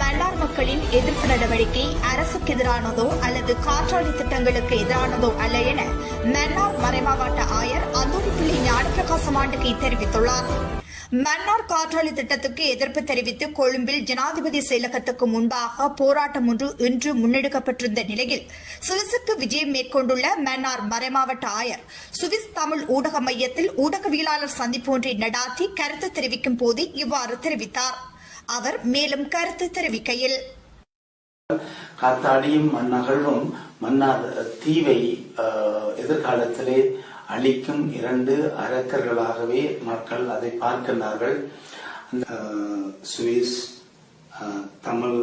மன்னார் மக்களின் எதிர்ப்பு நடவடிக்கை அரசுக்கு எதிரானதோ அல்லது காற்றாலை திட்டங்களுக்கு எதிரானதோ அல்ல என மன்னார் மறைமாவட்ட ஆயர் அந்தோணிப்பிள்ளை ஞானப்பிரகாசம் ஆண்டுகை தெரிவித்துள்ளார். மன்னார் காற்றாலை திட்டத்துக்கு எதிர்ப்பு தெரிவித்து கொழும்பில் ஜனாதிபதி செயலகத்துக்கு முன்பாக போராட்டம் ஒன்று இன்று முன்னெடுக்கப்பட்டிருந்த நிலையில் சுவிஸுக்கு விஜயம் மேற்கொண்டுள்ள மன்னார் மறைமாவட்ட ஆயர் சுவிஸ் தமிழ் ஊடக மையத்தில் ஊடகவியலாளர் சந்திப்பு ஒன்றை நடாத்தி கருத்து தெரிவிக்கும் போது இவ்வாறு தெரிவித்தார். அவர் மேலும் கருத்து தெரிவிக்கையில். காத்தாடியும் மன்னகழும் மன்னார் தீவை எதிர்காலத்திலே அழிக்கும் இரண்டு அரக்கர்களாகவே மக்கள் அதை பார்க்கின்றார்கள். சுவிஸ் தமிழ்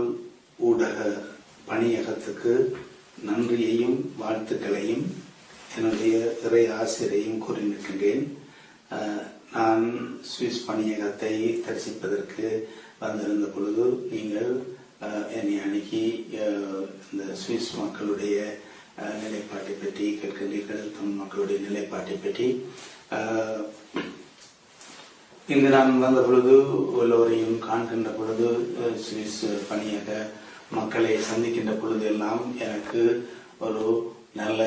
ஊடக பணியகத்துக்கு நன்றியையும் வாழ்த்துக்களையும் என்னுடைய இறை ஆசிரியரையும் கூறி நிற்கின்றேன். நான் சுவிஸ் பணியகத்தை தரிசிப்பதற்கு வந்திருந்த பொழுது நீங்கள் என்னை அணுகி இந்த சுவிஸ் மக்களுடைய நிலைப்பாட்டை பற்றி கேட்கின்றீர்கள் தமிழ் மக்களுடைய நிலைப்பாட்டை பற்றி இங்கு நான் வந்த பொழுது எல்லோரையும் காண்கின்ற பொழுது சுவிஸ் பணியக மக்களை சந்திக்கின்ற பொழுது எல்லாம் எனக்கு ஒரு நல்ல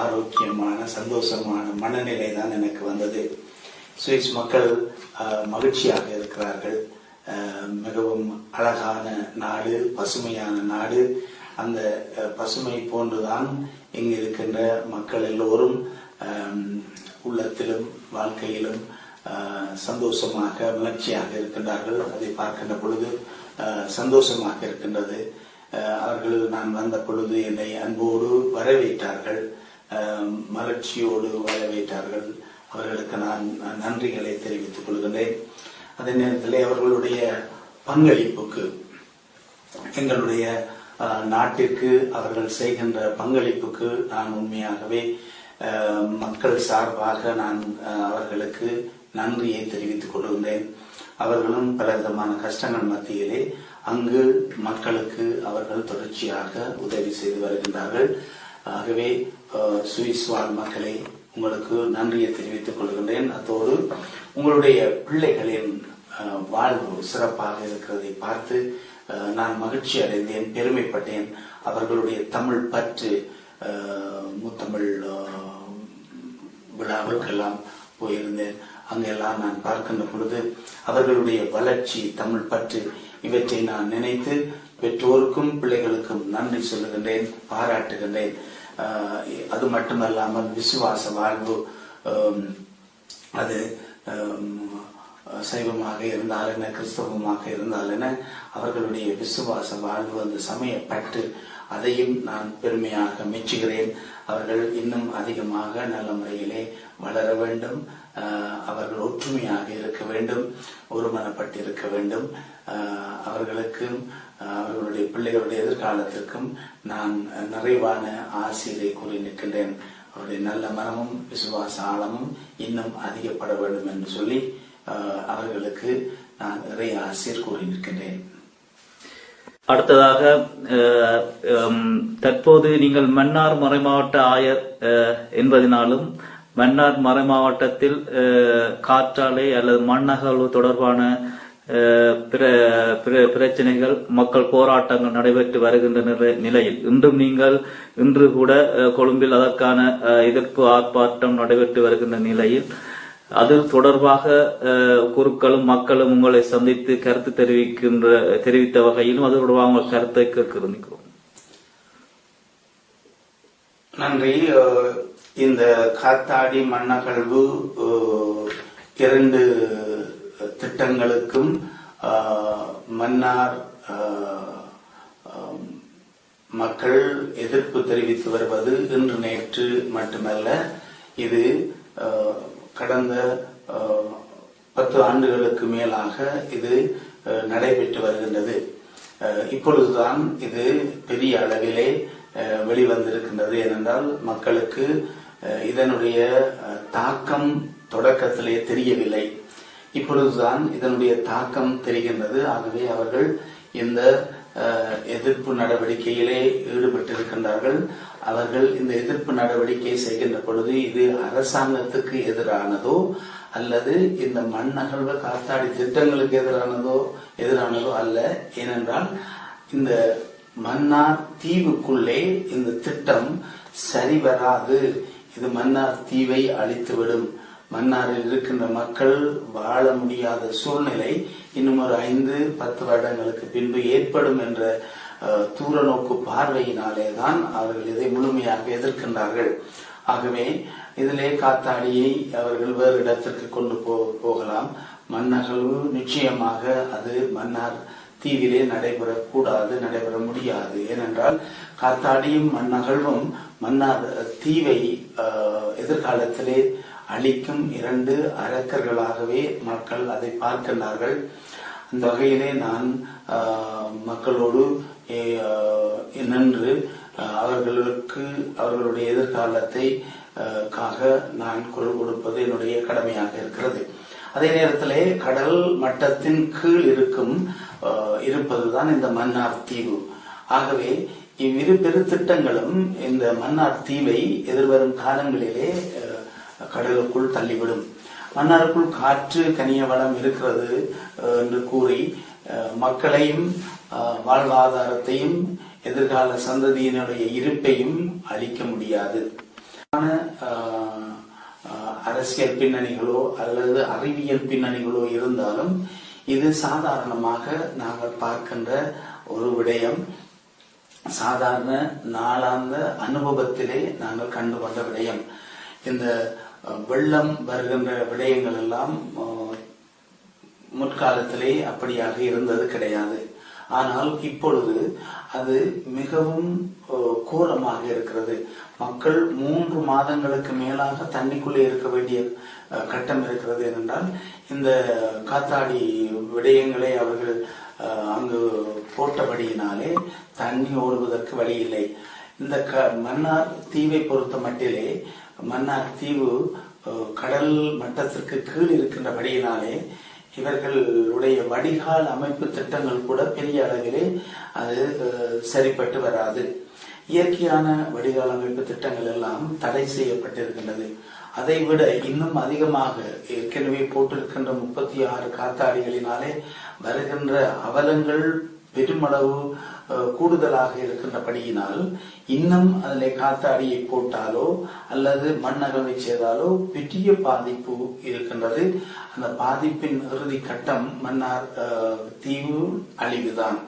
ஆரோக்கியமான சந்தோஷமான மனநிலை தான் எனக்கு வந்தது. சுவிஸ் மக்கள் மகிழ்ச்சியாக இருக்கிறார்கள். மிகவும் அழகான நாடு பசுமையான நாடு. அந்த பசுமை போன்றுதான் இங்கு இருக்கின்ற மக்கள் எல்லோரும் உள்ளத்திலும் வாழ்க்கையிலும் சந்தோஷமாக மகிழ்ச்சியாக இருக்கின்றார்கள். அதை பார்க்கின்ற பொழுது சந்தோஷமாக இருக்கின்றது. அவர்கள் நான் வந்த பொழுது என்னை அன்போடு வரவேற்றார்கள். மகிழ்ச்சியோடு வரவேற்றார்கள். அவர்களுக்கு நான் நன்றிகளை தெரிவித்துக் கொள்கின்றேன். அதே நேரத்தில் அவர்களுடைய பங்களிப்புக்கு எங்களுடைய நாட்டிற்கு அவர்கள் செய்கின்ற பங்களிப்புக்கு நான் உண்மையாகவே மக்கள் சார்பாக நான் அவர்களுக்கு நன்றியை தெரிவித்துக் கொள்கின்றேன். அவர்களும் பல விதமான கஷ்டங்கள் மத்தியிலே அங்கு மக்களுக்கு அவர்கள் தொடர்ச்சியாக உதவி செய்து வருகின்றார்கள். ஆகவே சுவிஸ் வாழ் மக்களை உங்களுக்கு நன்றியை தெரிவித்துக் கொள்கின்றேன். அத்தோடு உங்களுடைய பிள்ளைகளின் வாழ்வு சிறப்பாக இருக்கிறதை பார்த்து நான் மகிழ்ச்சி அடைந்தேன் பெருமைப்பட்டேன். அவர்களுடைய தமிழ் பற்று மூத்தமிழ் முத்தமிழ் அஹ், போயிருந்தேன். அங்கெல்லாம் நான் பார்க்கின்ற பொழுது அவர்களுடைய வளர்ச்சி தமிழ் பற்று இவற்றை நான் நினைத்து பெற்றோருக்கும் பிள்ளைகளுக்கும் நன்றி சொல்லுகின்றேன் பாராட்டுகின்றேன். அது மட்டுமல்லாமல் விசுவாச வாழ்வு அது சைவமாக இருந்தால் என்ன கிறிஸ்தவமாக இருந்தால் என்ன அவர்களுடைய விசுவாச வாழ்வு அந்த சமயப்பட்டு பற்று அதையும் நான் பெருமையாக மெச்சுகிறேன். அவர்கள் இன்னும் அதிகமாக நல்ல முறையிலே வளர வேண்டும். அவர்கள் ஒற்றுமையாக இருக்க வேண்டும் ஒருமனப்பட்டு இருக்க வேண்டும் அவர்களுக்கும் அஹ், அவர்களுடைய பிள்ளைகளுடைய எதிர்காலத்திற்கும் நான் நிறைவான ஆசிரியரை கூறி நிற்கின்றேன். அவருடைய நல்ல மனமும் விசுவாச ஆழமும் இன்னும் அதிகப்பட வேண்டும் என்று சொல்லி அஹ், அவர்களுக்கு நான் இறை ஆசிரியர் கூறி நிற்கின்றேன். அடுத்ததாக அஹ், ஹம், தற்போது நீங்கள் மன்னார் மறைமாவட்ட ஆயர் அஹ், என்பதினாலும் மன்னார் மறைமாவட்டத்தில் அஹ், காற்றாலை அல்லது மண்ணகழ்வு தொடர்பான அஹ், பிரச்சனைகள் மக்கள் போராட்டங்கள் நடைபெற்று வருகின்ற நிலை- நிலையில். இன்றும் நீங்கள் இன்று கூட கொழும்பில் அதற்கான அஹ், எதிர்ப்பு ஆர்ப்பாட்டம் நடைபெற்று வருகின்ற நிலையில். அது தொடர்பாக அஹ், குருக்களும் மக்களும் உங்களை சந்தித்து கருத்து தெரிவிக்கின்ற தெரிவித்த வகையிலும் அது தொடர்பாக உங்கள் கருத்தை கேட்க நன்றி. இந்த காத்தாடி மண்ணகழ்வு இரண்டு திட்டங்களுக்கும் மன்னார் மக்கள் எதிர்ப்பு தெரிவித்து வருவது இன்று நேற்று மட்டுமல்ல இது கடந்த பத்து ஆண்டுகளுக்கு மேலாக இது நடைபெற்று வருகின்றது. இப்பொழுதுதான் இது பெரிய அளவிலே வெளிவந்திருக்கின்றது. ஏனென்றால் மக்களுக்கு இதனுடைய தாக்கம் தொடக்கத்திலே தெரியவில்லை. இப்பொழுதுதான் இதனுடைய தாக்கம் தெரிகின்றது. ஆகவே அவர்கள் இந்த எதிர்ப்பு நடவடிக்கையிலே ஈடுபட்டிருக்கின்றார்கள். அவர்கள் இந்த எதிர்ப்பு நடவடிக்கை செய்கின்ற பொழுது இது அரசாங்கத்துக்கு எதிரானதோ அல்லது இந்த மண்ணகழ்வு காத்தாடி திட்டங்களுக்கு எதிரானதோ எதிரானதோ அல்ல. ஏனென்றால் இந்த மன்னார் தீவுக்குள்ளே இந்த திட்டம் சரிவராது. இது மன்னார் தீவை அழித்துவிடும். மன்னாரில் இருக்கின்ற மக்கள் வாழ முடியாத சூழ்நிலை இன்னும் ஒரு ஐந்து பத்து வருடங்களுக்கு பின்பு ஏற்படும் என்ற தூர நோக்கு பார்வையினாலே தான் அவர்கள் இதை முழுமையாக எதிர்க்கின்றார்கள். ஆகவே இதிலே காத்தாடியை அவர்கள் வேறு இடத்திற்கு கொண்டு போ போகலாம். மன்னர்கள் நிச்சயமாக அது மன்னார் தீவிலே நடைபெறக்கூடாது நடைபெற முடியாது. ஏனென்றால் காத்தாடியும் மண்ணகழ்வும் மன்னார் தீவை எதிர்காலத்திலே அழிக்கும் இரண்டு அரக்கர்களாகவே மக்கள் அதை பார்க்கின்றார்கள். அந்த வகையிலே நான் மக்களோடு நின்று அவர்களுக்கு அவர்களுடைய எதிர்காலத்தை காக நான் குரல் கொடுப்பது என்னுடைய கடமையாக இருக்கிறது. அதே நேரத்திலே கடல் மட்டத்தின் கீழ் இருக்கும் இருப்பதுதான் இந்த மன்னார் தீவு. ஆகவே இவ்விரு பெரு திட்டங்களும் இந்த மன்னார் தீவை எதிர்வரும் காலங்களிலே கடலுக்குள் தள்ளிவிடும். மன்னாருக்குள் காற்று கனிய வளம் இருக்கிறது என்று கூறி மக்களையும் வாழ்வாதாரத்தையும் எதிர்கால சந்ததியினுடைய இருப்பையும் அளிக்க முடியாது. அரசியல் பின்னணிகளோ அல்லது அறிவியல் பின்னணிகளோ இருந்தாலும் இது சாதாரணமாக நாங்கள் பார்க்கின்ற ஒரு விடயம். சாதாரண நாளாந்த அனுபவத்திலே நாங்கள் கண்டு கொண்ட விடயம். இந்த வெள்ளம் வருகின்ற விடயங்கள் எல்லாம் முற்காலத்திலே அப்படியாக இருந்தது கிடையாது. ஆனால் இப்பொழுது அது மிகவும் கூரமாக கோரமாக இருக்கிறது. மக்கள் மூன்று மாதங்களுக்கு மேலாக தண்ணிக்குள்ளே இருக்க வேண்டிய கட்டம் இருக்கிறது என்றால் இந்த காத்தாடி விடயங்களை அவர்கள் அங்கு போட்டபடியினாலே தண்ணி ஓடுவதற்கு வழி இல்லை இந்த க மன்னார் தீவை பொறுத்த மட்டிலே மன்னார் தீவு கடல் மட்டத்திற்கு கீழ் இருக்கின்றபடியினாலே இவர்களுடைய வடிகால் அமைப்பு திட்டங்கள் கூட பெரிய அளவிலே அது சரிப்பட்டு வராது. இயற்கையான வடிகால் அமைப்பு திட்டங்கள் எல்லாம் தடை செய்யப்பட்டிருக்கின்றது. அதை விட இன்னும் அதிகமாக ஏற்கனவே போட்டிருக்கின்ற முப்பத்தி ஆறு காத்தாடிகளினாலே வருகின்ற அவலங்கள் பெருமளவு கூடுதலாக இருக்கின்றபடியினால் இன்னும் அதில் காத்தாடியை போட்டாலோ அல்லது மண்ணகவை செய்தாலோ பெரிய பாதிப்பு இருக்கின்றது. அந்த பாதிப்பின் இறுதி கட்டம் மன்னார் தீவு அழிவுதான்.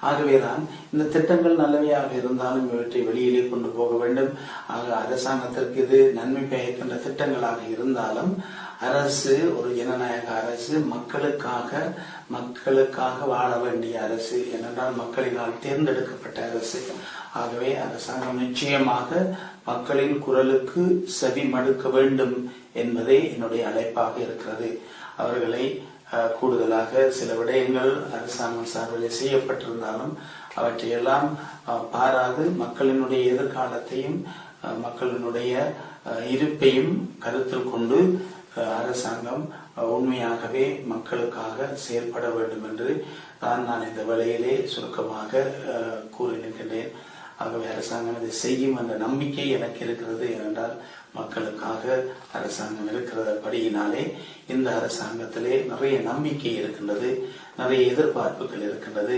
ஆகவேதான் இந்த திட்டங்கள் நல்லவையாக இருந்தாலும் இவற்றை வெளியிலே கொண்டு போக வேண்டும். ஆக அரசாங்கத்திற்கு இது நன்மை பயக்கின்ற திட்டங்களாக இருந்தாலும் அரசு ஒரு ஜனநாயக அரசு மக்களுக்காக மக்களுக்காக வாழ வேண்டிய அரசு ஏனென்றால் மக்களினால் தேர்ந்தெடுக்கப்பட்ட அரசு. ஆகவே அரசாங்கம் நிச்சயமாக மக்களின் குரலுக்கு செவி மடுக்க வேண்டும் என்பதே என்னுடைய அழைப்பாக இருக்கிறது. அவர்களை கூடுதலாக சில விடயங்கள் அரசாங்கம் சார்பில் செய்யப்பட்டிருந்தாலும் அவற்றையெல்லாம் பாராது. மக்களினுடைய எதிர்காலத்தையும் மக்களினுடைய இருப்பையும் கருத்தில் கொண்டு அரசாங்கம் உண்மையாகவே மக்களுக்காக செயல்பட வேண்டும் என்று தான் நான் இந்த வேளையிலே சுருக்கமாக கூறி நிற்கின்றேன் ஆகவே அரசாங்கம் இதை செய்யும் அந்த நம்பிக்கை எனக்கு இருக்கிறது ஏனென்றால் மக்களுக்காக அரசாங்கம் இருக்கிறபடியினாலே இந்த அரசாங்கத்திலே நிறைய நம்பிக்கை இருக்கின்றது நிறைய எதிர்பார்ப்புகள் இருக்கின்றது.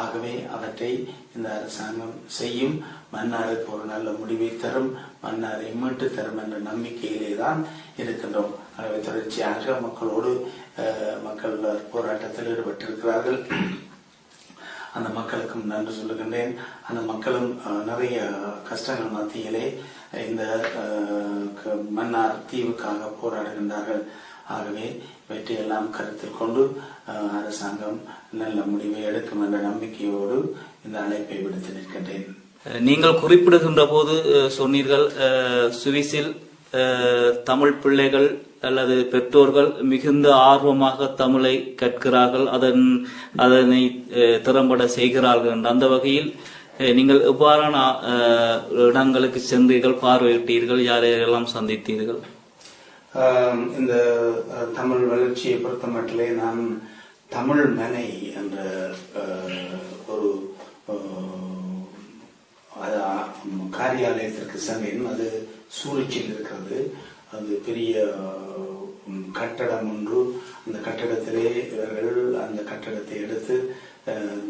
ஆகவே அவற்றை இந்த அரசாங்கம் செய்யும். மன்னாருக்கு ஒரு நல்ல முடிவை தரும் மன்னாரை மீட்டு தரும் என்ற நம்பிக்கையிலே தான் இருக்கின்றோம். ஆகவே தொடர்ச்சியாக மக்களோடு மக்கள் போராட்டத்தில் ஈடுபட்டிருக்கிறார்கள். அந்த மக்களுக்கும் நன்றி சொல்லுகின்றேன். அந்த மக்களும் நிறைய கஷ்டங்கள் மத்தியிலே இந்த க- மன்னார் தீவுக்காக போராடுகின்றார்கள். ஆகவே இவற்றையெல்லாம் கருத்தில் கொண்டு அரசாங்கம் நல்ல முடிவை எடுக்கும் என்ற நம்பிக்கையோடு இந்த அழைப்பை விடுத்து நிற்கின்றேன். நீங்கள் குறிப்பிடுகின்ற போது சொன்னீர்கள் சுவிசில் சுவிஸில் தமிழ் பிள்ளைகள் அல்லது பெற்றோர்கள் மிகுந்த ஆர்வமாக தமிழை கற்கிறார்கள். அதன் அதனை திறம்பட செய்கிறார்கள் என்ற. அந்த வகையில் நீங்கள் எவ்வாறான இடங்களுக்கு சென்றீர்கள் பார்வையிட்டீர்கள் யாரையெல்லாம் சந்தித்தீர்கள்? இந்த தமிழ் வளர்ச்சியை பொறுத்த மட்டிலே நான் தமிழ் மனை என்ற ஒரு காரியாலயத்திற்கு சென்றேன். அது சூரிச்சில் இருக்கிறது அது பெரிய கட்டடம் ஒன்று. அந்த கட்டடத்திலே இவர்கள் அந்த கட்டடத்தை எடுத்து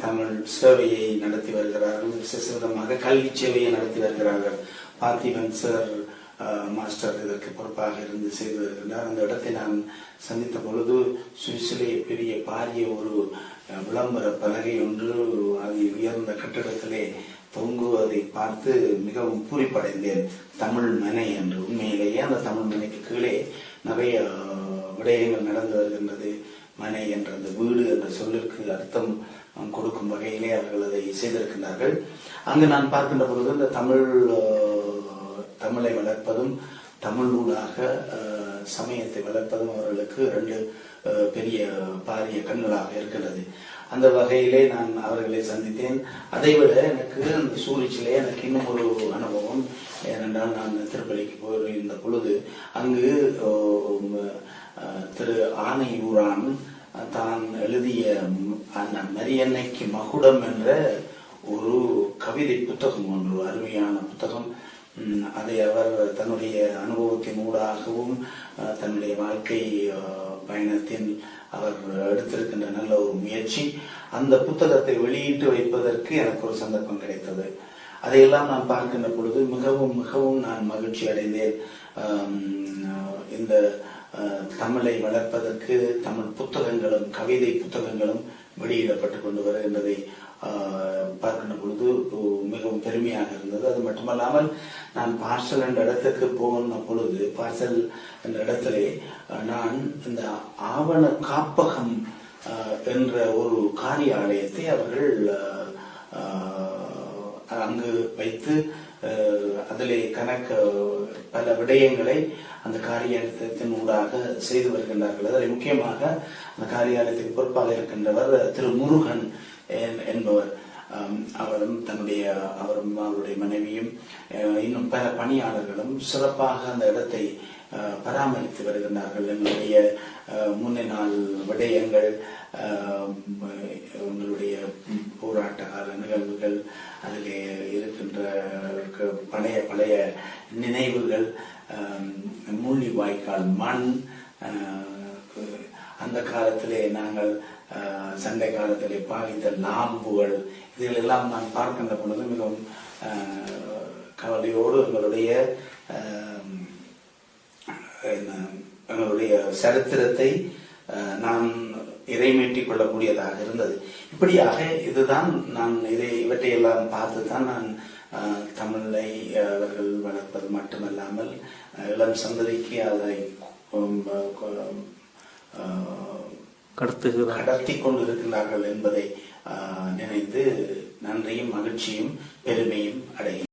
தமிழ் சேவையை நடத்தி வருகிறார்கள். விசேஷ விதமாக கல்வி சேவையை நடத்தி வருகிறார்கள். பார்த்திபன் சார் மாஸ்டர் இதற்கு பொறுப்பாக இருந்து செய்து வருகின்றார். அந்த இடத்தை நான் சந்தித்த பொழுது சுவிஸிலே பெரிய பாரிய ஒரு விளம்பர பலகை ஒன்று அது உயர்ந்த கட்டடத்திலே தொங்குவதை பார்த்து மிகவும் பூரிப்படைந்தேன். தமிழ் மனை என்று. உண்மையிலேயே அந்த தமிழ் மனைக்கு கீழே நிறைய விடயங்கள் நடந்து வருகின்றது? மனை என்ற அந்த வீடு என்ற சொல்லிற்கு அர்த்தம் கொடுக்கும் வகையிலே அவர்கள் அதை செய்திருக்கின்றார்கள். அங்கு நான் பார்க்கின்ற பொழுது இந்த தமிழ் தமிழை வளர்ப்பதும் தமிழ் நூலாக சமயத்தை வளர்ப்பதும் அவர்களுக்கு ரெண்டு பெரிய பாரிய கண்களாக இருக்கிறது. அந்த வகையிலே நான் அவர்களை சந்தித்தேன். அதைவிட எனக்கு அந்த சூழ்ச்சியிலே எனக்கு இன்னும் ஒரு அனுபவம் ஏனென்றால் நான் திருப்பதிக்கு போயிருந்த பொழுது அங்கு திரு ஆனையூரான் தான் எழுதிய அந்த மரியன்னைக்கு மகுடம் என்ற ஒரு கவிதை புத்தகம் ஒன்று அருமையான புத்தகம். அதை அவர் தன்னுடைய அனுபவத்தின் ஊடாகவும் தன்னுடைய வாழ்க்கை பயணத்தில் அவர் எடுத்திருக்கின்ற நல்ல ஒரு முயற்சி அந்த புத்தகத்தை வெளியிட்டு வைப்பதற்கு எனக்கு ஒரு சந்தர்ப்பம் கிடைத்தது. அதையெல்லாம் நான் பார்க்கின்ற பொழுது மிகவும் மிகவும் நான் மகிழ்ச்சி அடைந்தேன். இந்த தமிழை வளர்ப்பதற்கு தமிழ் புத்தகங்களும் கவிதை புத்தகங்களும் வெளியிடப்பட்டு கொண்டு வர என்பதை பார்க்கின்ற பொழுது மிகவும் பெருமையாக இருந்தது. அது மட்டுமல்லாமல் நான் பார்சல் என்ற இடத்துக்கு போன பொழுது பார்சல் என்ற இடத்திலே நான் இந்த ஆவண காப்பகம் என்ற ஒரு காரியாலயத்தை அவர்கள் அங்கு வைத்து அதிலே கணக்கு பல விடயங்களை அந்த காரியாலயத்தின் ஊடாக செய்து வருகின்றார்கள். அதில் முக்கியமாக அந்த காரியாலயத்துக்கு பொறுப்பாக இருக்கின்றவர் திரு முருகன் என்- என்பவர். அவரும் தன்னுடைய அவரும் அவருடைய மனைவியும் இன்னும் பல பணியாளர்களும் சிறப்பாக அந்த இடத்தை பராமரித்து வருகின்றார்கள். எங்களுடைய முன்ன நாள் விடயங்கள் எங்களுடைய போராட்ட கால நிகழ்வுகள் அதிலே பழைய பழைய நினைவுகள் முள்ளி வாய்க்கால் மண் அந்த காலத்திலே நாங்கள் சண்டை காலத்திலே பாவித்த லாம்புகள் இதிலெல்லாம் நான் பார்க்கின்ற பொழுது மிகவும் கவலையோடு எங்களுடைய எங்களுடைய சரித்திரத்தை நாம் நான் கொள்ளக்கூடியதாக இருந்தது. இப்படியாக இதுதான் நான் இதை இவற்றையெல்லாம் பார்த்து தான் நான் தமிழை அவர்கள் வளர்ப்பது மட்டுமல்லாமல் இளம் சந்ததிக்கு அதை கடத்துகிறார். கடத்தி கொண்டிருக்கிறார்கள் என்பதை நினைத்து நன்றியும் மகிழ்ச்சியும் பெருமையும் அடைகின்றேன்